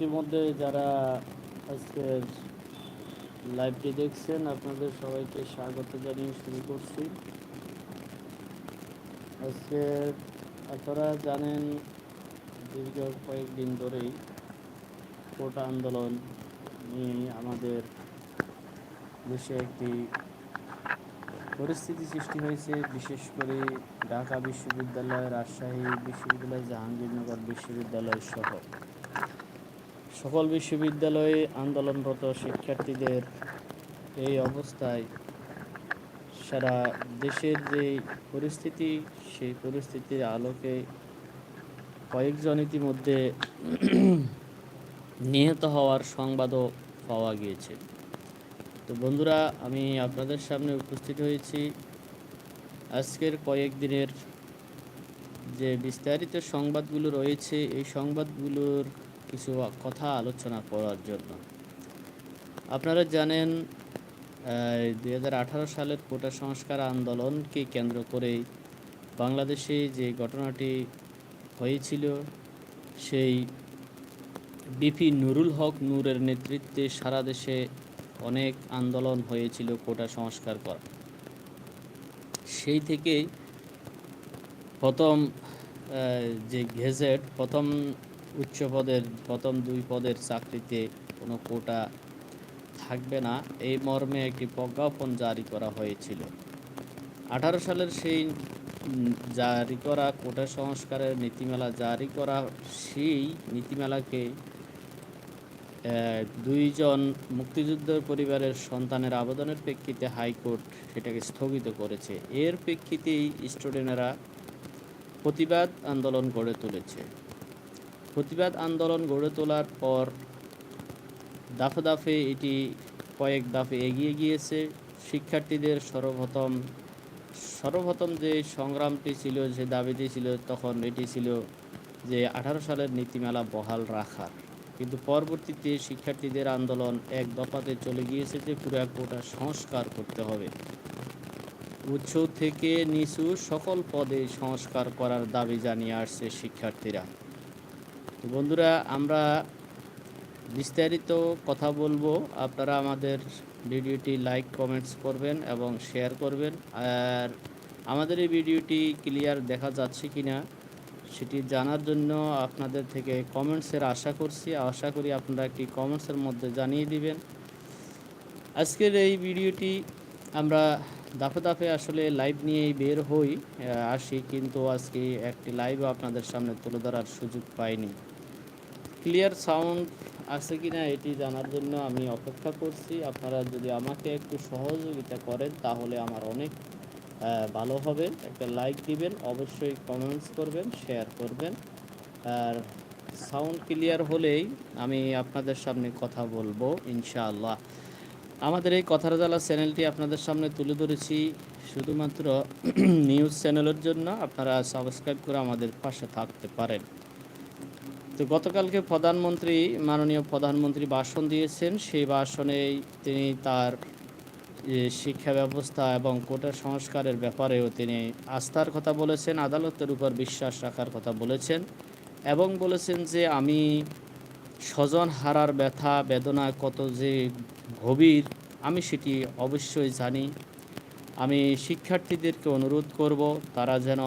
ইতিমধ্যে যারা আজকের লাইভটি দেখছেন, আপনাদের সবাইকে স্বাগত জানিয়ে শুরু করছি। আজকে আপনারা জানেন, দীর্ঘ কয়েকদিন ধরেই কোটা আন্দোলন নিয়ে আমাদের দেশে একটি পরিস্থিতি সৃষ্টি হয়েছে। বিশেষ করে ঢাকা বিশ্ববিদ্যালয়, রাজশাহী বিশ্ববিদ্যালয়, জাহাঙ্গীরনগর বিশ্ববিদ্যালয় সহ। সকল বিশ্ববিদ্যালয়ে আন্দোলনরত শিক্ষার্থীদের এই অবস্থায় সারা দেশের যে পরিস্থিতি, সেই পরিস্থিতির আলোকে কয়েকজন ইতিমধ্যে নিহত হওয়ার সংবাদও পাওয়া গিয়েছে। তো বন্ধুরা, আমি আপনাদের সামনে উপস্থিত হয়েছি। আজকের কয়েকদিনের যে বিস্তারিত সংবাদগুলো রয়েছে, এই সংবাদগুলোর কিছু কথা আলোচনা করার জন্য। আপনারা জানেন দুই হাজার আঠারো সালের কোটা সংস্কার আন্দোলনকে কেন্দ্র করে বাংলাদেশে যে ঘটনাটি হয়েছিল, সেই বিপি নুরুল হক নূরের নেতৃত্বে সারা দেশে অনেক আন্দোলন হয়েছিল কোটা সংস্কার করা। সেই থেকেই প্রথম যে গেজেট, প্রথম উচ্চ পদের, প্রথম দুই পদের চাকরিতে কোনো কোটা থাকবে না। এই মর্মে একটি প্রজ্ঞাপন জারি করা হয়েছিল। আঠারো সালের সেই জারি করা কোটা সংস্কারের নীতিমালা জারি করা, সেই নীতিমালাকে দুইজন মুক্তিযুদ্ধের পরিবারের সন্তানের আবেদনের প্রেক্ষিতে হাইকোর্ট সেটাকে স্থগিত করেছে। এর প্রেক্ষিতেই স্টুডেন্টরা প্রতিবাদ আন্দোলন গড়ে তুলেছে। প্রতিবাদ আন্দোলন গড়ে তোলার পর দাফে দাফে এটি কয়েক দাফে এগিয়ে গিয়েছে। শিক্ষার্থীদের সর্বপ্রথম সর্বপ্রথম যে সংগ্রামটি ছিল, যে দাবিটি ছিল, তখন এটি ছিল যে আঠারো সালের নীতিমালা বহাল রাখার। কিন্তু পরবর্তীতে শিক্ষার্থীদের আন্দোলন এক দফাতে চলে গিয়েছে যে পুরা কোটা সংস্কার করতে হবে। উচ্চ থেকে নিচু সকল পদে সংস্কার করার দাবি জানিয়ে আসছে শিক্ষার্থীরা। বন্ধুরা, আমরা বিস্তারিত কথা বলব। আপনারা আমাদের ভিডিওটি লাইক, কমেন্টস করবেন এবং শেয়ার করবেন। আর আমাদের এই ভিডিওটি ক্লিয়ার দেখা যাচ্ছে কি না সেটি জানার জন্য আপনাদের থেকে কমেন্টসের আশা করছি। আশা করি আপনারা একটি কমেন্টসের মধ্যে জানিয়ে দিবেন। আজকের এই ভিডিওটি আমরা দাফে দাফে আসলে লাইভ নিয়েই বের হই আসি, কিন্তু আজকে একটি লাইভও আপনাদের সামনে তুলে ধরার সুযোগ পাইনি। ক্লিয়ার সাউন্ড আছে কিনা এটি জানার জন্য আমি অপেক্ষা করছি। আপনারা যদি আমাকে একটু সহযোগিতা করেন, তাহলে আমার অনেক ভালো হবে। একটা লাইক দিবেন, অবশ্যই কমেন্টস করবেন শেয়ার করবেন। আর সাউন্ড ক্লিয়ার হলেই আমি আপনাদের সামনে কথা বলব, ইনশাআল্লাহ। আমাদের এই কথার জ্বালা চ্যানেলটি আপনাদের সামনে তুলে ধরেছি শুধুমাত্র নিউজ চ্যানেলের জন্য। আপনারা সাবস্ক্রাইব করে আমাদের পাশে থাকতে পারেন। তো গতকালকে প্রধানমন্ত্রী, মাননীয় প্রধানমন্ত্রী ভাষণ দিয়েছেন। সেই ভাষণেই তিনি তার শিক্ষা ব্যবস্থা এবং কোটা সংস্কারের ব্যাপারেও তিনি আস্থার কথা বলেছেন, আদালতের উপর বিশ্বাস রাখার কথা বলেছেন এবং বলেছেন যে আমি স্বজন হারার ব্যথা, বেদনা কত যে গভীর, আমি সেটি অবশ্যই জানি। আমি শিক্ষার্থীদেরকে অনুরোধ করব, তারা যেন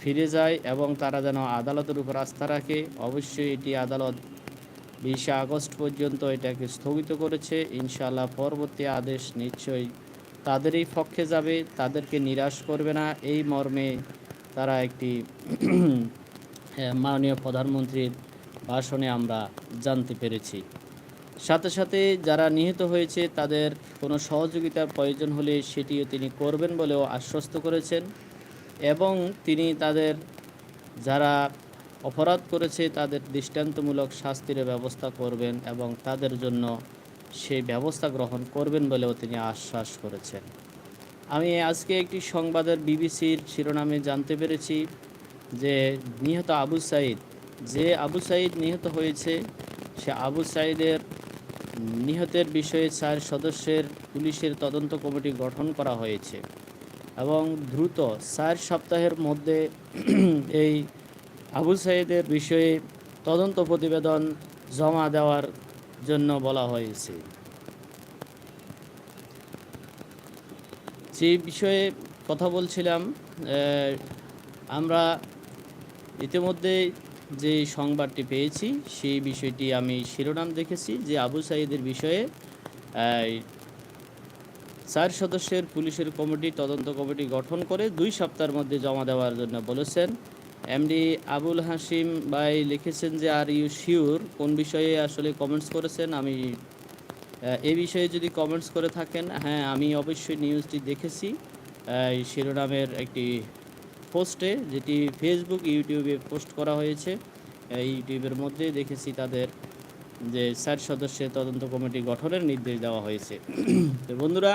ফিরে যায় এবং তারা যেন আদালতের উপর আস্থা রাখে, অবশ্যই এটি আদালত বিশে আগস্ট পর্যন্ত এটাকে স্থগিত করেছে। ইনশাআল্লাহ পরবর্তী আদেশ নিশ্চয়ই তাদেরই পক্ষে যাবে, তাদেরকে নিরাশ করবে না। এই মর্মে তারা একটি মাননীয় প্রধানমন্ত্রীর ভাষণে আমরা জানতে পেরেছি। সাথে সাথে যারা নিহত হয়েছে, তাদের কোনো সহযোগিতার প্রয়োজন হলে সেটিও তিনি করবেন বলেও আশ্বস্ত করেছেন। এবং তিনি তাদের, যারা অপরাধ করেছে, তাদের দৃষ্টান্তমূলক শাস্তির ব্যবস্থা করবেন এবং তাদের জন্য সেই ব্যবস্থা গ্রহণ করবেন বলেও তিনি আশ্বাস করেছেন। আমি আজকে একটি সংবাদের বিবিসির শিরোনামে জানতে পেরেছি যে নিহত আবু সাইদ, যে আবু সাইদ নিহত হয়েছে, সে আবু সাইদের নিহতের বিষয়ে চার সদস্যের পুলিশের তদন্ত কমিটি গঠন করা হয়েছে। এবং দ্রুত চার সপ্তাহের মধ্যে এই আবু সাইদের বিষয়ে তদন্ত প্রতিবেদন জমা দেওয়ার জন্য বলা হয়েছে। যে বিষয়ে কথা বলছিলাম আমরা ইতিমধ্যে যে সংবাদটি পেয়েছি, সেই বিষয়টি আমি শিরোনাম দেখেছি যে আবু সাইদের বিষয়ে চার সদস্যের পুলিশের কমিটি, তদন্ত কমিটি গঠন করে দুই সপ্তাহের মধ্যে জমা দেওয়ার জন্য বলেছেন। এমডি আবুল হাসিম ভাই লিখেছেন যে, আর ইউ শিওর? কোন বিষয়ে আসলে কমেন্টস করেছেন? আমি এ বিষয়ে যদি কমেন্টস করে থাকেন হ্যাঁ আমি অবশ্যই নিউজটি দেখেছি। শিরোনামের একটি পোস্টে যেটি ফেসবুক ইউটিউবে পোস্ট করা হয়েছে। ইউটিউবের মধ্যে দেখেছি তাদের যে, চার সদস্যের তদন্ত কমিটি গঠনের নির্দেশ দেওয়া হয়েছে। তো বন্ধুরা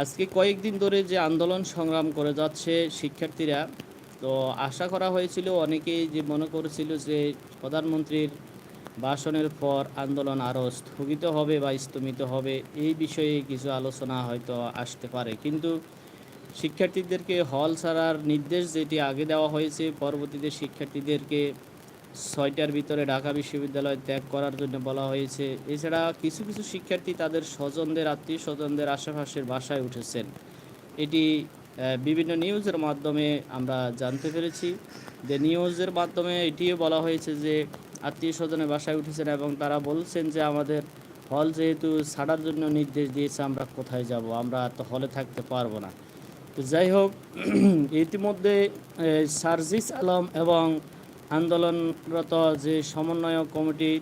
আজকে কয়েকদিন ধরে যে আন্দোলন সংগ্রাম করে যাচ্ছে শিক্ষার্থীরা, তো আশা করা হয়েছিল, অনেকেই যে মনে করেছিল যে প্রধানমন্ত্রীর ভাষণের পর আন্দোলন আরও স্থগিত হবে বা স্তমিত হবে, এই বিষয়ে কিছু আলোচনা হয়তো আসতে পারে। কিন্তু শিক্ষার্থীদেরকে হল ছাড়ার নির্দেশ যেটি আগে দেওয়া হয়েছে, পরবর্তীতে শিক্ষার্থীদেরকে ছয়টার ভিতরে ঢাকা বিশ্ববিদ্যালয় ত্যাগ করার জন্য বলা হয়েছে। এছাড়া কিছু কিছু শিক্ষার্থী তাদের স্বজনদের, আত্মীয় স্বজনদের আশেপাশের বাসায় উঠেছেন। এটি বিভিন্ন নিউজের মাধ্যমে আমরা জানতে পেরেছি। যে নিউজের মাধ্যমে এটিও বলা হয়েছে যে আত্মীয় স্বজনের বাসায় উঠেছেন এবং তারা বলছেন যে আমাদের হল যেহেতু ছাড়ার জন্য নির্দেশ দিয়েছে, আমরা কোথায় যাব? আমরা তো হলে থাকতে পারব না। তো যাই হোক, ইতিমধ্যে সার্জিস আলম এবং আন্দোলনরত যে সমন্বয়ক কমিটি,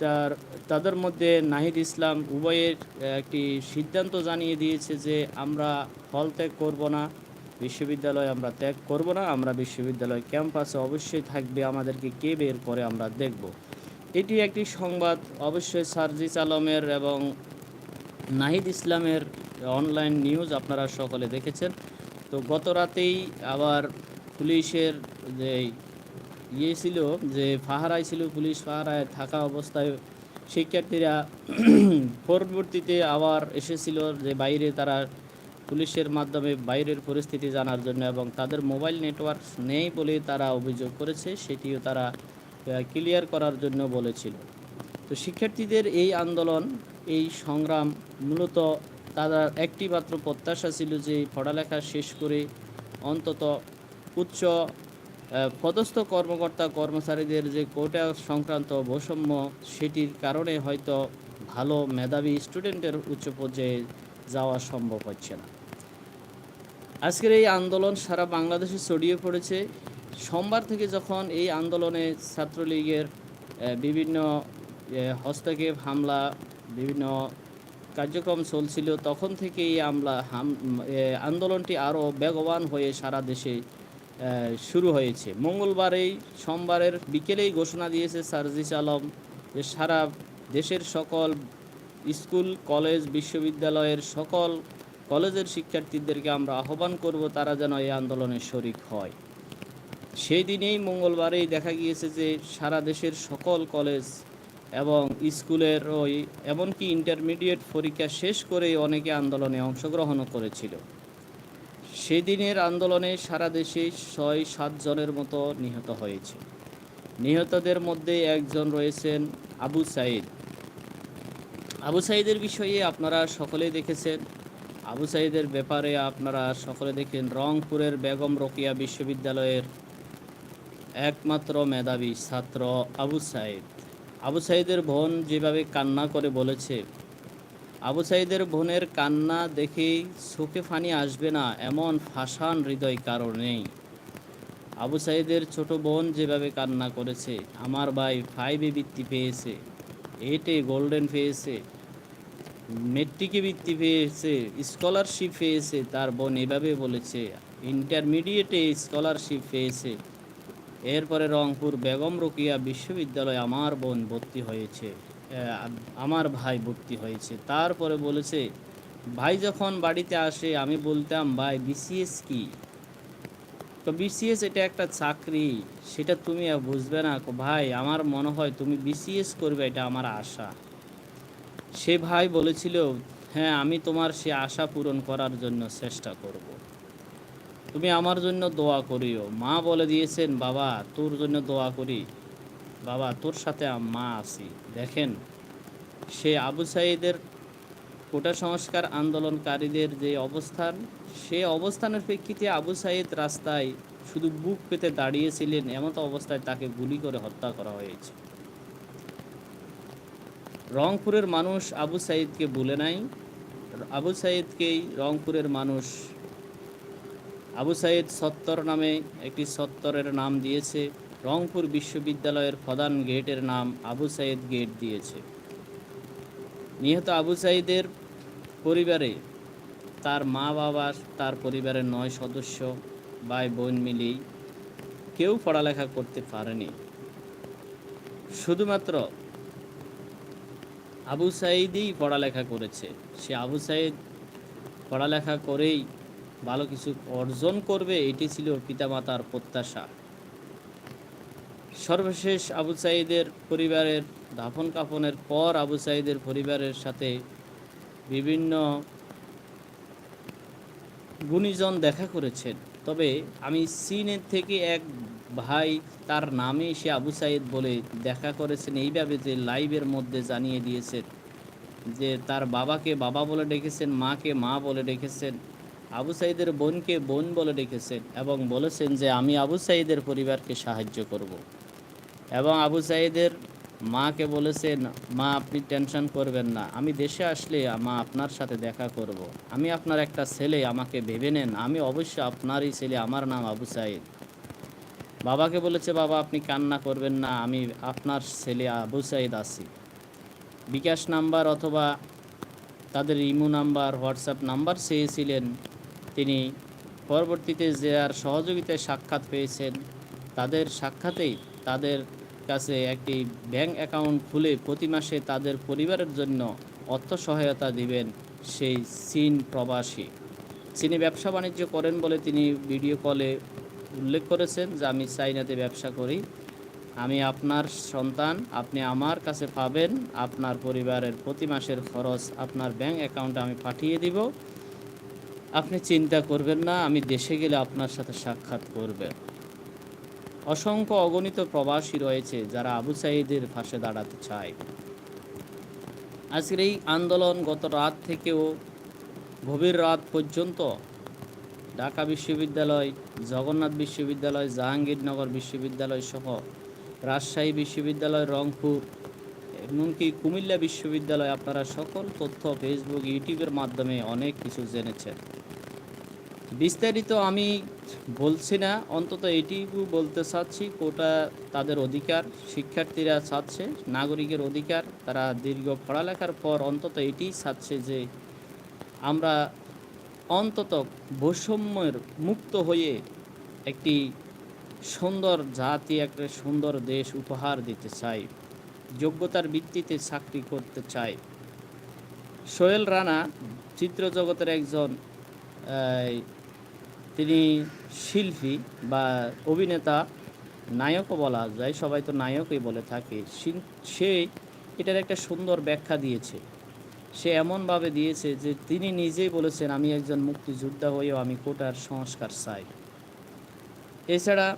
তার, তাদের মধ্যে নাহিদ ইসলাম উভয়ের একটি সিদ্ধান্ত জানিয়ে দিয়েছে যে আমরা হল ত্যাগ করব না, বিশ্ববিদ্যালয় আমরা ত্যাগ করব না, আমরা বিশ্ববিদ্যালয় ক্যাম্পাসে অবশ্যই থাকবে, আমাদেরকে কে বের করে আমরা দেখব। এটি একটি সংবাদ, অবশ্যই সার্জিস আলমের এবং নাহিদ ইসলামের অনলাইন নিউজ আপনারা সকলে দেখেছেন। তো গত রাতেই আবার পুলিশের যে ইয়ে ছিল যে পাহারায় ছিল, পুলিশ পাহারায় থাকা অবস্থায় শিক্ষার্থীরা পরবর্তীতে আবার এসেছিল যে বাইরে তারা পুলিশের মাধ্যমে বাইরের পরিস্থিতি জানার জন্য এবং তাদের মোবাইল নেটওয়ার্ক নেই বলে তারা অভিযোগ করেছে, সেটিও তারা ক্লিয়ার করার জন্য বলেছিল। তো শিক্ষার্থীদের এই আন্দোলন, এই সংগ্রাম মূলত তারা একটি মাত্র প্রত্যাশা ছিল যে পড়ালেখা শেষ করে অন্তত উচ্চ পদস্থ কর্মকর্তা কর্মচারীদের যে কোটা সংক্রান্ত বৈষম্য, সেটির কারণে হয়তো ভালো মেধাবী স্টুডেন্টের উচ্চ পর্যায়ে যাওয়া সম্ভব হচ্ছে না। আজকের এই আন্দোলন সারা বাংলাদেশে ছড়িয়ে পড়েছে। সোমবার থেকে যখন এই আন্দোলনে ছাত্রলীগের বিভিন্ন হস্তক্ষেপ, হামলা, বিভিন্ন কার্যক্রম চলছিল, তখন থেকে এই আমলা হাম আন্দোলনটি আরও বেগবান হয়ে সারা দেশে শুরু হয়েছে। মঙ্গলবারেই সোমবারের বিকেলেই ঘোষণা দিয়েছে সার্জিস আলম যে সারা দেশের সকল স্কুল, কলেজ, বিশ্ববিদ্যালয়ের সকল কলেজের শিক্ষার্থীদেরকে আমরা আহ্বান করব তারা যেন এই আন্দোলনে শরিক হয়। সেই দিনেই মঙ্গলবারেই দেখা গিয়েছে যে সারা দেশের সকল কলেজ এবং স্কুলের ওই এমনকি ইন্টারমিডিয়েট পরীক্ষা শেষ করে অনেকে আন্দোলনে অংশগ্রহণও করেছিল। সেদিনের আন্দোলনে সারা দেশে ছয় সাতজনের মতো নিহত হয়েছে। নিহতদের মধ্যে একজন রয়েছেন আবু সাইদ। আবু সাইদের বিষয়ে আপনারা সকলেই দেখেছেন। আবু সাইদের ব্যাপারে আপনারা সকলে দেখেন রংপুরের বেগম রোকিয়া বিশ্ববিদ্যালয়ের একমাত্র মেধাবী ছাত্র আবু সাইদ। আবু সাইদের বোন যেভাবে কান্না করে বলেছে আবু সাইদের বোনের কান্না দেখেই চোখে ফানি আসবে না, এমন ফাঁসান হৃদয় কারও নেই। আবু সাইদের ছোট বোন যেভাবে কান্না করেছে, আমার ভাই ফাইভে বৃত্তি পেয়েছে এইটে গোল্ডেন পেয়েছে মেট্রিকে বৃত্তি পেয়েছে স্কলারশিপ পেয়েছে, তার বোন এভাবে বলেছে ইন্টারমিডিয়েটে স্কলারশিপ পেয়েছে। এরপরে রংপুর বেগম রোকিয়া বিশ্ববিদ্যালয়ে আমার বোন ভর্তি হয়েছে। আমার ভাই ভর্তি হয়েছে। তারপরে বলেছে, ভাই যখন বাড়িতে আসে, আমি বলতাম, ভাই বিসিএস কি? তো বিসিএস এটা একটা চাকরি, সেটা তুমি বুঝবে না। ভাই, আমার মনে হয় তুমি বিসিএস করবে, এটা আমার আশা। সে ভাই বলেছিল হ্যাঁ আমি তোমার সে আশা পূরণ করার জন্য চেষ্টা করব। তুমি আমার জন্য দোয়া করিও। মা বলে দিয়েছেন, বাবা, তোর জন্য দোয়া করি। বাবা, তোর সাথে মা আছি। দেখেন, সে আবু সাইদের কোটা সংস্কার আন্দোলনকারীদের যে অবস্থান, সে অবস্থানের প্রেক্ষিতে আবু সাইদ রাস্তায় শুধু বুক পেতে দাঁড়িয়েছিলেন এমতো অবস্থায় তাকে গুলি করে হত্যা করা হয়েছে। রংপুরের মানুষ আবু সাইদকে বলে নাই। আবু সাইদকেই রংপুরের মানুষ আবু সাইদ সত্তর নামে একটি সত্তরের নাম দিয়েছে। রংপুর বিশ্ববিদ্যালয়ের প্রধান গেটের নাম আবু সাইদ গেট দিয়েছে। নিহত আবু সাইদের পরিবারে তার মা বাবা, তার পরিবারের নয় সদস্য, ভাই বোন মিলেই কেউ পড়ালেখা করতে পারেনি। শুধুমাত্র আবু সাইদই পড়ালেখা করেছে। সে আবু সাইদ পড়ালেখা করেই ভালো কিছু অর্জন করবে, এটি ছিল পিতামাতার প্রত্যাশা। সর্বশেষ আবু সাইদের পরিবারের দাফন কাফনের পর আবু সাইদের পরিবারের সাথে বিভিন্ন গুণীজন দেখা করেছেন তবে আমি চীনের থেকে এক ভাই, তার নামে সে আবু সাইদ বলে দেখা করেছেন এইভাবে যে লাইভের মধ্যে জানিয়ে দিয়েছেন যে তার বাবাকে বাবা বলে ডেকেছেন, মাকে মা বলে ডেকেছেন, আবু সাইদের বোনকে বোন বলে ডেকেছেন এবং বলেছেন যে আমি আবু সাইদের পরিবারকে সাহায্য করব। এবং আবু সাইদের মাকে বলেছেন মা, আপনি টেনশন করবেন না। আমি দেশে আসলে মা আপনার সাথে দেখা করব। আমি আপনার একটা ছেলে, আমাকে ভেবে নেন। আমি অবশ্যই আপনারই ছেলে। আমার নাম আবু সাইদ। বাবাকে বলেছে, বাবা, আপনি কান্না করবেন না। আমি আপনার ছেলে আবু সাইদ আছি। বিকাশ নাম্বার অথবা তাদের ইমো নাম্বার, হোয়াটসঅ্যাপ নাম্বার চেয়েছিলেন। তিনি পরবর্তীতে যে আর সহযোগিতায় সাক্ষাৎ পেয়েছেন, তাদের সাক্ষাতেই তাদের কাছে একটি ব্যাংক অ্যাকাউন্ট খুলে প্রতি মাসে তাদের পরিবারের জন্য অর্থ সহায়তা দিবেন সেই চীন প্রবাসী। চীনে ব্যবসা বাণিজ্য করেন বলে তিনি ভিডিও কলে উল্লেখ করেছেন যে, আমি চাইনাতে ব্যবসা করি। আমি আপনার সন্তান, আপনি আমার কাছে পাবেন। আপনার পরিবারের প্রতি মাসের খরচ আপনার ব্যাংক অ্যাকাউন্টে আমি পাঠিয়ে দিব। আপনি চিন্তা করবেন না, আমি দেশে গেলে আপনার সাথে সাক্ষাৎ করবে অসংখ্য অগণিত প্রবাসী রয়েছে যারা আবু সাইদের পাশে দাঁড়াতে চায়। আজকের এই আন্দোলন গত রাত থেকেও গভীর রাত পর্যন্ত ঢাকা বিশ্ববিদ্যালয়, জগন্নাথ বিশ্ববিদ্যালয়, জাহাঙ্গীরনগর বিশ্ববিদ্যালয় সহ রাজশাহী বিশ্ববিদ্যালয়, রংপুর, এমনকি কুমিল্লা বিশ্ববিদ্যালয় আপনারা সকল তথ্য ফেসবুক ইউটিউবের মাধ্যমে অনেক কিছু জেনেছেন। বিস্তারিত আমি বলছি না, অন্তত এইটুকু বলতে চাচ্ছি, কোটা তাদের অধিকার, শিক্ষার্থীরা চাচ্ছে, নাগরিকের অধিকার, তারা দীর্ঘ পড়ালেখার পর অন্তত এটিই চাচ্ছে যে আমরা অন্তত বৈষম্যের মুক্ত হয়ে একটি সুন্দর জাতি, একটা সুন্দর দেশ উপহার দিতে চাই, যোগ্যতার ভিত্তিতে চাকরি করতে চাই। সোহেল রানা চিত্র জগতের একজন তিনি শিল্পী বা অভিনেতা, নায়কও বলা যায়, সবাই তো নায়কই বলে থাকে। সে- এটার একটা সুন্দর ব্যাখ্যা দিয়েছে। সে এমনভাবে দিয়েছে যে তিনি নিজেই বলেছেন, আমি একজন মুক্তিযোদ্ধা হয়েও আমি কোটার সংস্কার চাই। এছাড়া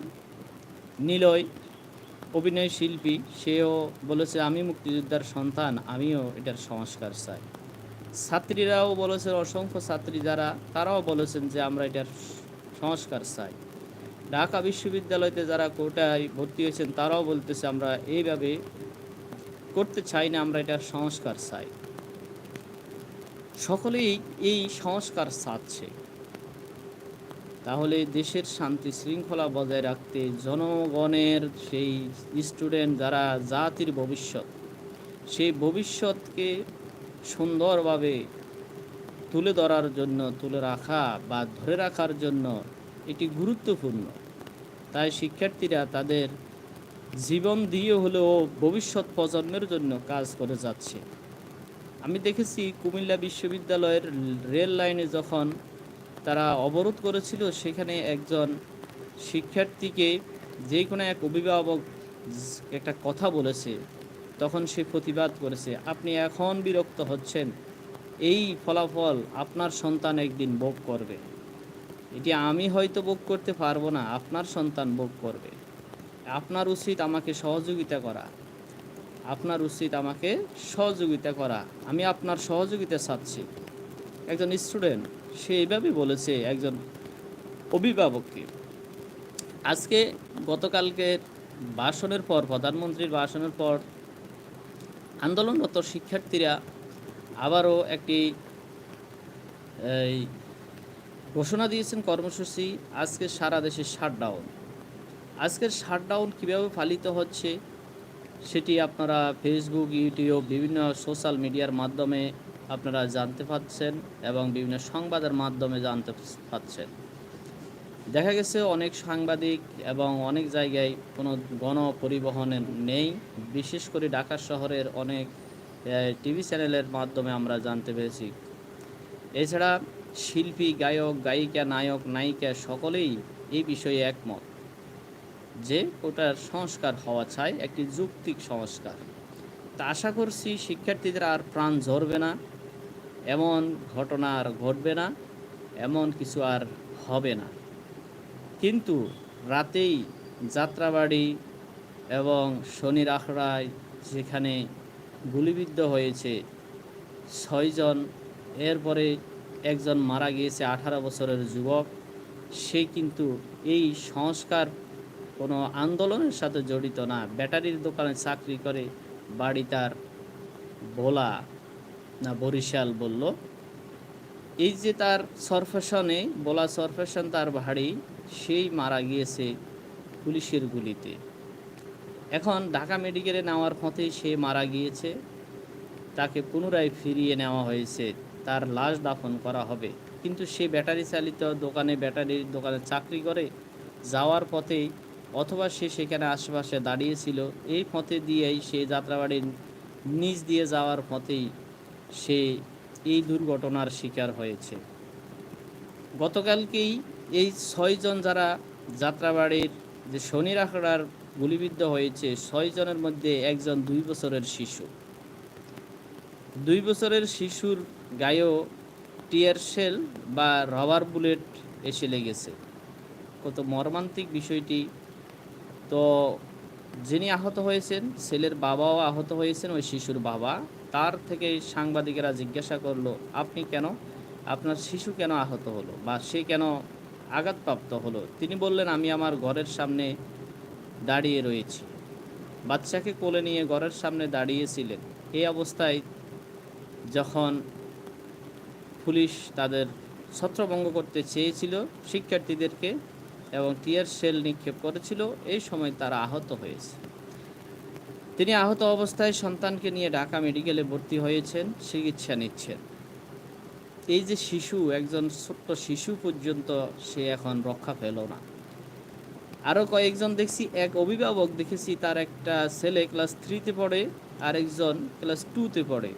নিলয়, অভিনয় শিল্পী, সেও বলেছে, আমি মুক্তিযোদ্ধার সন্তান, আমিও এটার সংস্কার চাই। ছাত্রীরাও বলেছেন, অসংখ্য ছাত্রী যারা, তারাও বলেছেন যে আমরা এটার সংস্কার চাই। ঢাকা বিশ্ববিদ্যালয়তে যারা কোটায় ভর্তি হয়েছেন, তারাও বলতেছে আমরা এইভাবে করতে চাই না, আমরা এটার সংস্কার চাই। সকলেই এই সংস্কার চাচ্ছে। তাহলে দেশের শান্তি শৃঙ্খলা বজায় রাখতে জনগণের সেই স্টুডেন্ট যারা জাতির ভবিষ্যৎ, সেই ভবিষ্যৎকে সুন্দরভাবে তুলে ধরার জন্য, তুলে রাখা বা ধরে রাখার জন্য এটি গুরুত্বপূর্ণ। তাই শিক্ষার্থীরা তাদের জীবন দিয়ে হলেও ভবিষ্যৎ প্রজন্মের জন্য কাজ করে যাচ্ছে। আমি দেখেছি কুমিল্লা বিশ্ববিদ্যালয়ের রেল লাইনে যখন তারা অবরোধ করেছিল, সেখানে একজন শিক্ষার্থীকে যে কোনো এক অভিভাবক একটা কথা বলেছে, তখন সে প্রতিবাদ করেছে, আপনি এখন বিরক্ত হচ্ছেন? এই ফলাফল আপনার সন্তান একদিন ভোগ করবে। এটি আমি হয়তো ভোগ করতে পারব না, আপনার সন্তান ভোগ করবে। আপনার উচিত আমাকে সহযোগিতা করা। আপনার উচিত আমাকে সহযোগিতা করা। আমি আপনার সহযোগিতা চাচ্ছি। একজন স্টুডেন্ট, সে এইভাবে বলেছে একজন অভিভাবককে। আজকে গতকালকে ভাষণের পর, প্রধানমন্ত্রীর ভাষণের পর, আন্দোলনরত শিক্ষার্থীরা আবারও একটি, এই, ঘোষণা দিয়েছেন কর্মসূচি, আজকে সারা দেশে শাটডাউন আজকের শাটডাউন কীভাবে পালিত হচ্ছে, সেটি আপনারা ফেসবুক ইউটিউব বিভিন্ন সোশ্যাল মিডিয়ার মাধ্যমে আপনারা জানতে পাচ্ছেন এবং বিভিন্ন সংবাদের মাধ্যমে জানতে পাচ্ছেন। দেখা গেছে অনেক সাংবাদিক এবং অনেক জায়গায় কোনো গণ পরিবহনে নেই, বিশেষ করে ঢাকা শহরের অনেক টিভি চ্যানেলের মাধ্যমে আমরা জানতে পেরেছি। এছাড়া শিল্পী, গায়ক, গায়িকা, নায়ক, নায়িকা সকলেই এই বিষয়ে একমত যে ওটার সংস্কার হওয়া চাই একটি যৌক্তিক সংস্কার। তা আশা করছি শিক্ষার্থীদের আর প্রাণ ঝরবে না, এমন ঘটনা আর ঘটবে না, এমন কিছু আর হবে না। কিন্তু রাতেই যাত্রাবাড়ি এবং শনির আখড়ায় যেখানে গুলিবিদ্ধ হয়েছে। ছয়জন এরপরে একজন মারা গিয়েছে আঠারো বছরের যুবক। সে কিন্তু এই সংস্কার কোনো আন্দোলনের সাথে জড়িত না। ব্যাটারির দোকানে চাকরি করে, বাড়ি তার ভোলা না বরিশাল বলল। এই যে তার সরফেশনে বোলা সরফেশন তার বাড়ি, সেই মারা গিয়েছে পুলিশের গুলিতে। এখন ঢাকা মেডিকেলে নেওয়ার পথেই সে মারা গিয়েছে। তাকে পুনরায় ফিরিয়ে নেওয়া হয়েছে। তার লাশ দাফন করা হবে। কিন্তু সে ব্যাটারি চালিত দোকানে ব্যাটারির দোকানে চাকরি করে যাওয়ার পথেই অথবা সে সেখানে আশেপাশে দাঁড়িয়েছিল, এই পথে দিয়েই সে যাত্রাবাড়ির নিচ দিয়ে যাওয়ার পথেই সে এই দুর্ঘটনার শিকার হয়েছে। গতকালকেই এই ছয়জন যারা যাত্রাবাড়ির যে শনির আখড়ার গুলিবিদ্ধ হয়েছে ছয়জনের মধ্যে একজন দুই বছরের শিশু। দুই বছরের শিশুর গায়েও টিয়ার শেল বা রবার বুলেট এসে লেগেছে। কত মর্মান্তিক বিষয়টি। তো যিনি আহত হয়েছেন, ছেলের বাবাও আহত হয়েছেন, ওই শিশুর বাবা। তার থেকে সাংবাদিকেরা জিজ্ঞাসা করল, আপনি কেন? আপনার শিশু কেন আহত হলো? বা সে কেন আঘাতপ্রাপ্ত হলো? তিনি বললেন, আমি আমার ঘরের সামনে দাঁড়িয়ে রয়েছি। বাচ্চাকে কোলে নিয়ে ঘরের সামনে দাঁড়িয়েছিলেন। এই অবস্থায় যখন পুলিশ তাদের ছত্রভঙ্গ করতে চেয়েছিল, শিক্ষার্থীদেরকে এবং টিয়ার সেল নিক্ষেপ করেছিল, এই সময় তারা আহত হয়েছে। তিনি আহত অবস্থায় সন্তানকে নিয়ে ঢাকা মেডিকেলে ভর্তি হয়েছেন, চিকিৎসা নিচ্ছেন। এই যে শিশু, একজন ছোট্ট শিশু পর্যন্ত সে এখন রক্ষা পেল না। আরও কয়েকজন দেখছি, এক অভিভাবক দেখেছি, তার একটা ছেলে ক্লাস থ্রিতে পড়ে, আরেকজন ক্লাস টুতে পড়ে।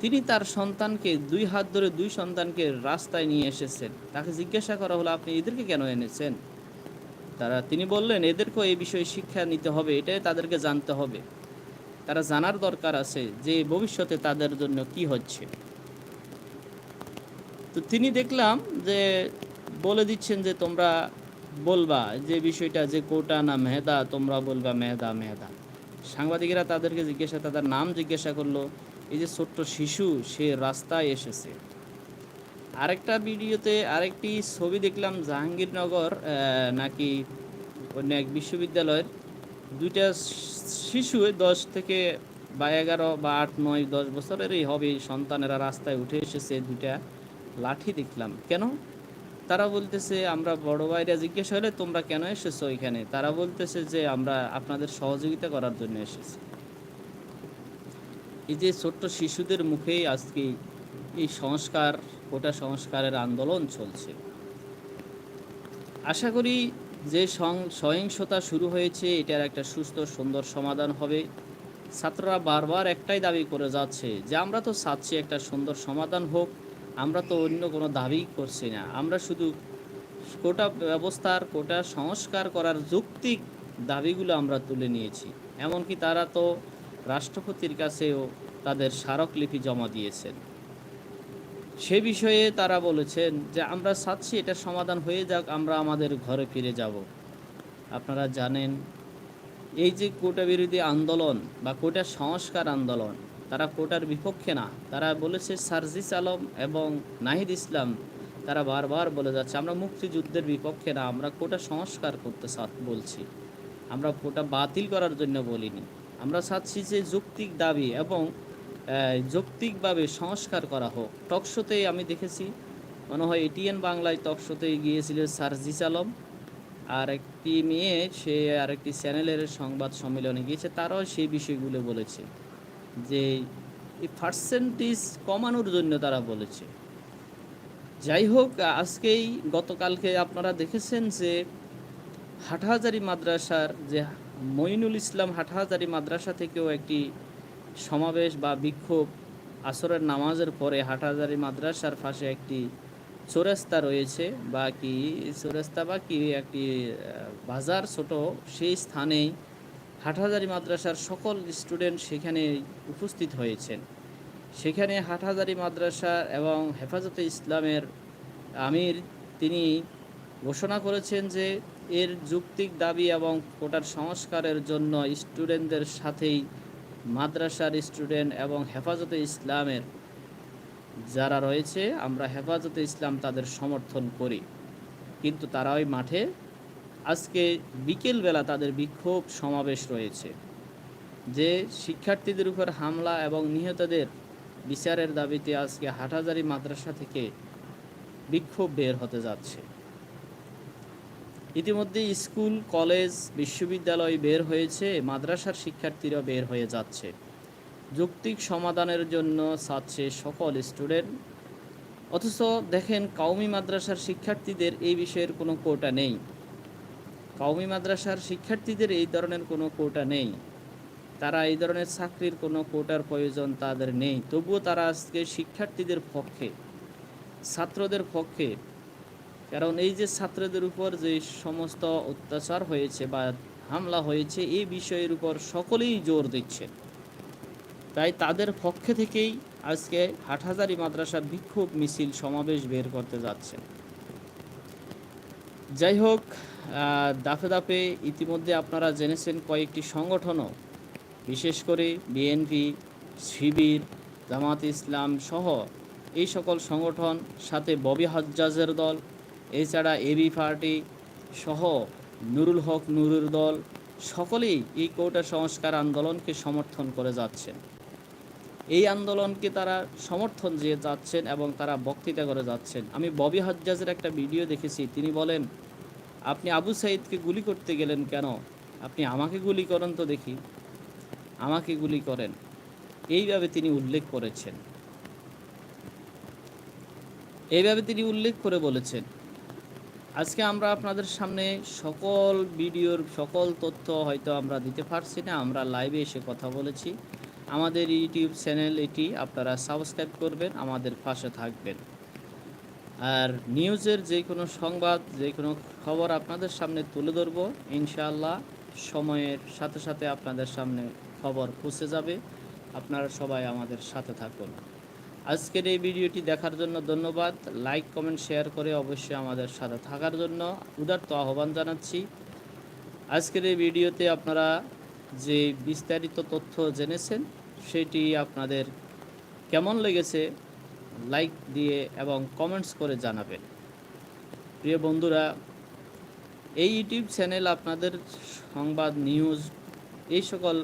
তিনি তার সন্তানকে দুই হাত ধরে দুই সন্তানকে রাস্তায় নিয়ে এসেছেন। তাকে জিজ্ঞাসা করা হলো, আপনি এদেরকে কেন এনেছেন? তারা, তিনি বললেন এদেরকেও এই বিষয়ে শিক্ষা নিতে হবে, এটাই তাদেরকে জানতে হবে। তারা জানার দরকার আছে যে ভবিষ্যতে তাদের জন্য কি হচ্ছে। তো তিনি দেখলাম যে, বলে দিচ্ছেন যে, তোমরা বলবা যে বিষয়টা যে কোটা না মেহেদা তোমরা বলবা মেহদা মেহদা সাংবাদিকেরা তাদেরকে জিজ্ঞাসা, তাদের নাম জিজ্ঞাসা করল, এই যে ছোট্ট শিশু, সে রাস্তায় এসেছে। আরেকটা ভিডিওতে আরেকটি ছবি দেখলাম, জাহাঙ্গীরনগর নাকি অন্য এক বিশ্ববিদ্যালয়ের। দুইটা শিশু দশ থেকে বা এগারো বা আট, নয়, দশ বছরেরই হবে, সন্তানেরা রাস্তায় উঠে এসেছে, দুইটা লাঠি দেখলাম। কেন? তারা বলতেছে, আমরা বড় ভাইরা জিজ্ঞেস হলে তোমরা কেন এসেছ এখানে? তারা বলতেছে যে, আমরা আপনাদের সহযোগিতা করার জন্য এসেছি। এই যে ছোট্ট শিশুদের মুখেই আজকে এই সংস্কার কোটা সংস্কারের আন্দোলন চলছে। আশা করি যে সহিংসতা শুরু হয়েছে, এটার একটা সুস্থ, সুন্দর সমাধান হবে। ছাত্ররা বারবার একটাই দাবি করে যাচ্ছে যে, আমরা তো চাচ্ছি একটা সুন্দর সমাধান হোক। আমরা তো অন্য কোনো দাবি করছি না। আমরা শুধু কোটা ব্যবস্থার, কোটা সংস্কার করার যৌক্তিক দাবিগুলো আমরা তুলে নিয়েছি। এমনকি তারা তো রাষ্ট্রপতির কাছেও তাদের স্মারকলিপি জমা দিয়েছেন। সে বিষয়ে তারা বলেছেন যে, আমরা চাচ্ছি এটা সমাধান হয়ে যাক, আমরা আমাদের ঘরে ফিরে যাব। আপনারা জানেন, এই যে কোটা বিরোধী আন্দোলন বা কোটা সংস্কার আন্দোলন তারা কোটার বিপক্ষে না। তারা বলেছে, সার্জিস আলম এবং নাহিদ ইসলাম, তারা বারবার বলে যাচ্ছে, আমরা মুক্তিযুদ্ধের বিপক্ষে না, আমরা কোটা সংস্কার করতে বলছি। আমরা কোটা বাতিল করার জন্য বলিনি। আমরা চাচ্ছি যে যৌক্তিক দাবি এবং যৌক্তিকভাবে সংস্কার করা হোক। টকশোতেই আমি দেখেছি, মনে হয় এটিএন বাংলায় টকশোতে গিয়েছিল সার্জিস আলম। আর একটি মেয়ে, সে আরেকটি চ্যানেলের সংবাদ সম্মেলনে গিয়েছে, তারাও সেই বিষয়গুলো বলেছে। যে এই পার্সেন্টেজ কমানোর জন্য তারা বলেছে। যাই হোক, আজকেই গতকালকে আপনারা দেখেছেন যে হাটহাজারি মাদ্রাসার যে মঈনুল ইসলাম হাটহাজারি মাদ্রাসা থেকেও একটি সমাবেশ বা বিক্ষোভ আসরের নামাজের পরে হাটহাজারি মাদ্রাসার পাশে একটি চোরাস্তা রয়েছে। বা কি চোরাস্তা বা কি একটি বাজার ছোট, সেই স্থানেই হাটহাজারি মাদ্রাসার সকল স্টুডেন্ট সেখানে উপস্থিত হয়েছেন। সেখানে হাটহাজারি মাদ্রাসা এবং হেফাজতে ইসলামের আমির তিনি ঘোষণা করেছেন যে এর যৌক্তিক দাবি এবং কোটার সংস্কারের জন্য স্টুডেন্টদের সাথেই মাদ্রাসার স্টুডেন্ট এবং হেফাজতে ইসলামের যারা রয়েছে, আমরা হেফাজতে ইসলাম তাদের সমর্থন করি। কিন্তু তারা ওই মাঠে আজকে বিকেলবেলা তাদের বিক্ষোভ সমাবেশ রয়েছে, যে শিক্ষার্থীদের উপর হামলা এবং নিহতদের বিচারের দাবিতে আজকে হাটহাজারি মাদ্রাসা থেকে বিক্ষোভ বের হতে যাচ্ছে। ইতিমধ্যে স্কুল, কলেজ, বিশ্ববিদ্যালয় বের হয়েছে, মাদ্রাসার শিক্ষার্থীরা বের হয়ে যাচ্ছে। যৌক্তিক সমাধানের জন্য চাচ্ছে সকল স্টুডেন্ট। অথচ দেখেন, কাউমি মাদ্রাসার শিক্ষার্থীদের এই বিষয়ের কোনো কোটা নেই। কাউমি মাদ্রাসার শিক্ষার্থীদের এই ধরনের কোনো কোটা নেই। তারা এই ধরনের চাকরির কোনো কোটার প্রয়োজন তাদের নেই। তবুও তারা আজকে শিক্ষার্থীদের পক্ষে, ছাত্রদের পক্ষে, কারণ এই যে ছাত্রদের উপর যে সমস্ত অত্যাচার হয়েছে বা হামলা হয়েছে, এই বিষয়ের উপর সকলেই জোর দিচ্ছে। তাই তাদের পক্ষে থেকেই আজকে হাটহাজারি মাদ্রাসা বিক্ষোভ মিছিল সমাবেশ বের করতে যাচ্ছে। যাই হোক দাপে দাপে ইতিমধ্যে আপনারা জেনেছেন কয়েকটি সংগঠনও, বিশেষ করে বিএনপি, শিবির, জামাত ইসলাম সহ এই সকল সংগঠন, সাথে ববি হাজ্জাজের দল, এছাড়া এবি পার্টি সহ নুরুল হক নুরুর দল, সকলেই এই কোটা সংস্কার আন্দোলনকে সমর্থন করে যাচ্ছেন। এই আন্দোলনকে তারা সমর্থন দিয়ে যাচ্ছেন এবং তারা বক্তৃতা করে যাচ্ছেন। আমি ববি হাজ্জাজের একটা ভিডিও দেখেছি, তিনি বলেন আপনি আবু সাইদকে গুলি করতে গেলেন কেন? আপনি আমাকে গুলি করেন তো দেখি। আমাকে গুলি করেন। এইভাবে তিনি উল্লেখ করেছেন। এইভাবে তিনি উল্লেখ করে বলেছেন। আজকে আমরা আপনাদের সামনে সকল ভিডিওর সকল তথ্য হয়তো আমরা দিতে পারছি না, আমরা লাইভে এসে কথা বলেছি। আমাদের ইউটিউব চ্যানেল এটি আপনারা সাবস্ক্রাইব করবেন, আমাদের পাশে থাকবেন। আর নিউজের যে কোনো সংবাদ যে কোনো খবর আপনাদের সামনে তুলে ধরব, ইনশাআল্লাহ সময়ের সাথে সাথে আপনাদের সামনে খবর পৌঁছে যাবে। আপনারা সবাই আমাদের সাথে থাকুন। আজকের এই ভিডিওটি দেখার জন্য ধন্যবাদ। লাইক কমেন্ট শেয়ার করে অবশ্যই আমাদের সাথে থাকার জন্য উদার্ত আহ্বান জানাচ্ছি। আজকের এই ভিডিওতে আপনারা যে বিস্তারিত তথ্য জেনেছেন, সেটি আপনাদের কেমন লেগেছে লাইক দিয়ে এবং কমেন্টস করে জানাবেন। প্রিয় বন্ধুরা, এই ইউটিউব চ্যানেল আপনাদের সংবাদ নিউজ, এই সকল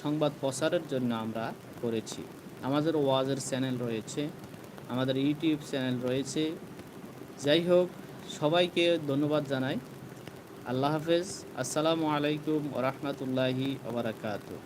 সংবাদ প্রচারের জন্য আমরা করেছি। আমাদের ওয়াজের চ্যানেল রয়েছে, আমাদের ইউটিউব চ্যানেল রয়েছে। যাই হোক, সবাইকে ধন্যবাদ জানাই। আল্লাহ হাফেজ। আসসালামু আলাইকুম ওরহমতুল্লাহি ওবরাকাতু